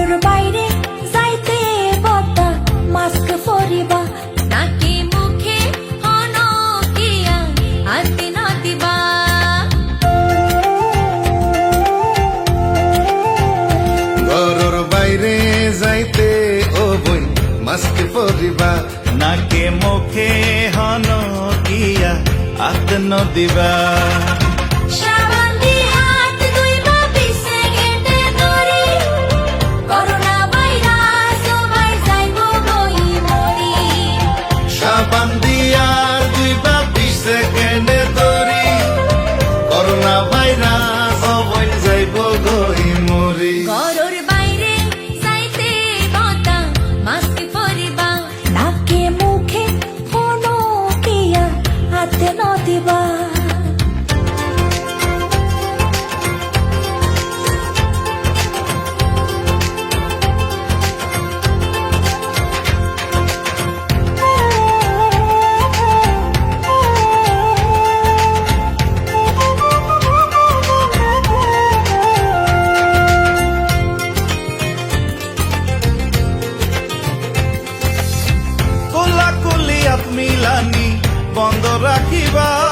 আলোর যাইতে বতা মাস্ক পরিবা। নাকি মুখে হনকিয়া আতি নদিবা ঘরর বাইরে যাইতে ও বই মাস্ক নাকে মুখে হনকিয়া আত নদিবা মিলানি বন্ধ রাখিবা।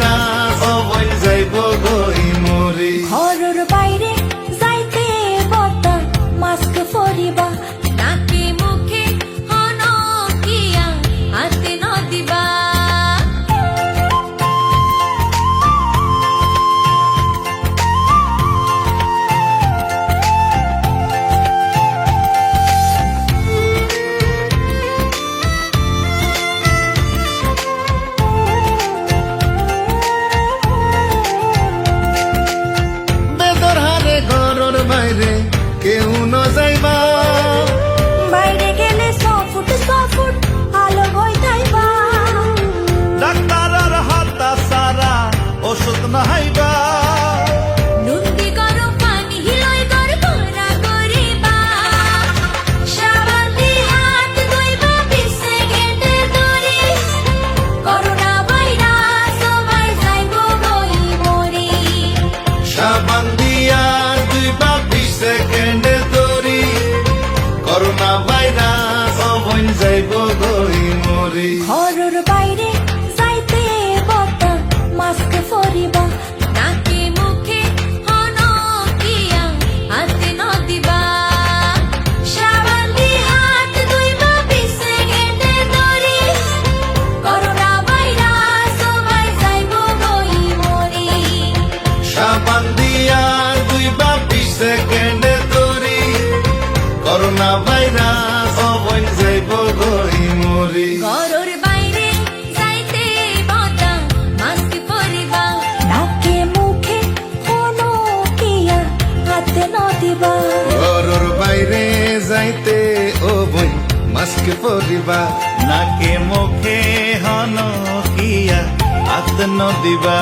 না অবৈল যাইব গই মরি ঘরের বাইরে করে ঘরের বাইরে যাইতে বতা মাস্ক পরিবা। নাকে মুখে হনকিয়া হাতে নদিবা সাবান দি হাত দুইবা পিছে গেনে নরি করোনা ভাইরাস সবাই যাইব গই মরি। সাবান দিয়া দুইবা পিছে গেনে নরি করোনা ভাইরাস সবাই পরিবা নাকে মুখে হন কিয়া আত্মদিবা